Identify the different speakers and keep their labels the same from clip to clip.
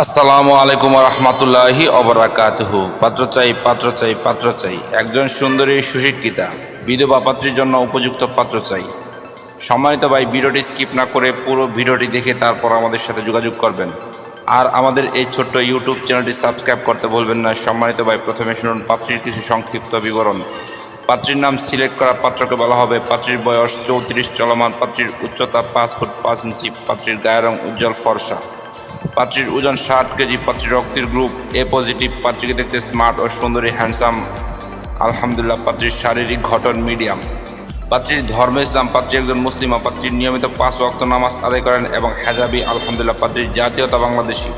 Speaker 1: আসসালামু আলাইকুম রহমতুল্লাহি অবরাকাতহু পাত্র চাই পাত্র চাই পাত্র চাই। একজন সুন্দরী সুশিক্ষিতা, বিধবা পাত্রীর জন্য উপযুক্ত পাত্র চাই। সম্মানিত ভাই, ভিডিওটি স্কিপ না করে পুরো ভিডিওটি দেখে তারপর আমাদের সাথে যোগাযোগ করবেন। আর আমাদের এই ছোট্ট ইউটিউব চ্যানেলটি সাবস্ক্রাইব করতে বলবেন না। সম্মানিত ভাই, প্রথমে শুনুন পাত্রীর কিছু সংক্ষিপ্ত বিবরণ। পাত্রীর নাম সিলেক্ট করা পাত্রকে বলা হবে। পাত্রীর বয়স চৌত্রিশ, চলমান। পাত্রীর উচ্চতা পাঁচ ফুট পাঁচ ইঞ্চি। পাত্রীর গায়ের রং উজ্জ্বল ফর্সা। পাত্রীর ওজন ষাট কেজি, পাত্রীর রক্তের গ্রুপ এ পজিটিভ, পাত্রীকে দেখতে স্মার্ট ও সুন্দরী, হ্যান্ডসাম। আলহামদুলিল্লাহ, পাত্রীর শারীরিক ঘটন মিডিয়াম। পাত্রীর ধর্ম ইসলাম, পাত্রী একজন মুসলিমা পাত্রীর নিয়মিত পাঁচ ওয়াক্ত নামাজ আদায় করেন এবং হেজাবি, আলহামদুলিল্লাহ, পাত্রীর জাতীয়তা বাংলাদেশি।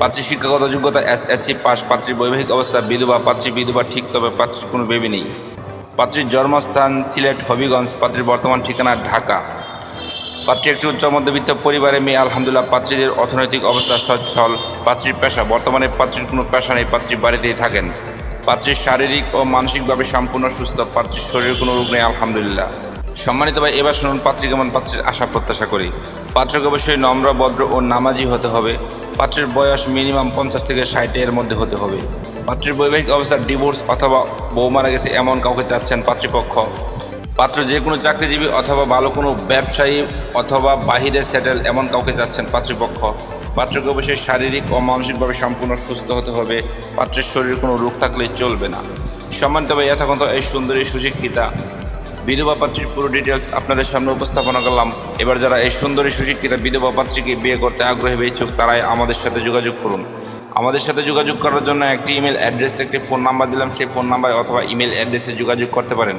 Speaker 1: পাত্রী শিক্ষাগত যোগ্যতা এস এসসি পাস, পাত্রীর বৈবাহিক অবস্থা বিধবা, পাত্রী বিধবা ঠিক, তবে পাত্রীর কোনো বেবি নেই। পাত্রীর জন্মস্থান সিলেট, হবিগঞ্জ, পাত্রীর বর্তমান ঠিকানা ঢাকা। পাত্রী একটি উচ্চ মধ্যবিত্ত পরিবারে মেয়ে, আলহামদুলিল্লাহ, পাত্রীদের অর্থনৈতিক অবস্থা সচ্ছল। পাত্রীর পেশা, বর্তমানে পাত্রীর কোনো পেশা নেই, পাত্রী বাড়িতেই থাকেন। পাত্রীর শারীরিক ও মানসিকভাবে সম্পূর্ণ সুস্থ, পাত্রীর শরীরে কোনো রোগ নেই, আলহামদুলিল্লাহ। সম্মানিত ভাই, এবার শুনুন পাত্রী কেমন পাত্রীর আশা প্রত্যাশা করি। পাত্রকে অবশ্যই নম্র, ভদ্র ও নামাজি হতে হবে। পাত্রের বয়স মিনিমাম পঞ্চাশ থেকে ষাট এর মধ্যে হতে হবে। পাত্রীর বৈবাহিক অবস্থা, ডিভোর্স অথবা বউ মারা গেছে এমন কাউকে চাচ্ছেন পাত্রীপক্ষ। পাত্র যে কোনো চাকরিজীবী অথবা ভালো কোনো ব্যবসায়ী অথবা বাহিরে সেটেল এমন কাউকে যাচ্ছেন পাত্রপক্ষ। পাত্রকে অবশ্যই শারীরিক ও মানসিকভাবে সম্পূর্ণ সুস্থ হতে হবে। পাত্রের শরীরে কোনো রোগ থাকলে চলবে না। সম্মানিত ভাই তো এই সুন্দরী সুশিক্ষিতা। বিধবা পাত্রীর পুরো ডিটেলস আপনাদের সামনে উপস্থাপনা করলাম। এবার যারা এই সুন্দরী সুশিক্ষিতা বিধবা পাত্রীকে বিয়ে করতে আগ্রহী ইচ্ছুক, তারাই আমাদের সাথে যোগাযোগ করুন। আমাদের সাথে যোগাযোগ করার জন্য একটি ইমেল অ্যাড্রেস একটি ফোন নাম্বার দিলাম। সেই ফোন নাম্বার অথবা ইমেল অ্যাড্রেসে যোগাযোগ করতে পারেন।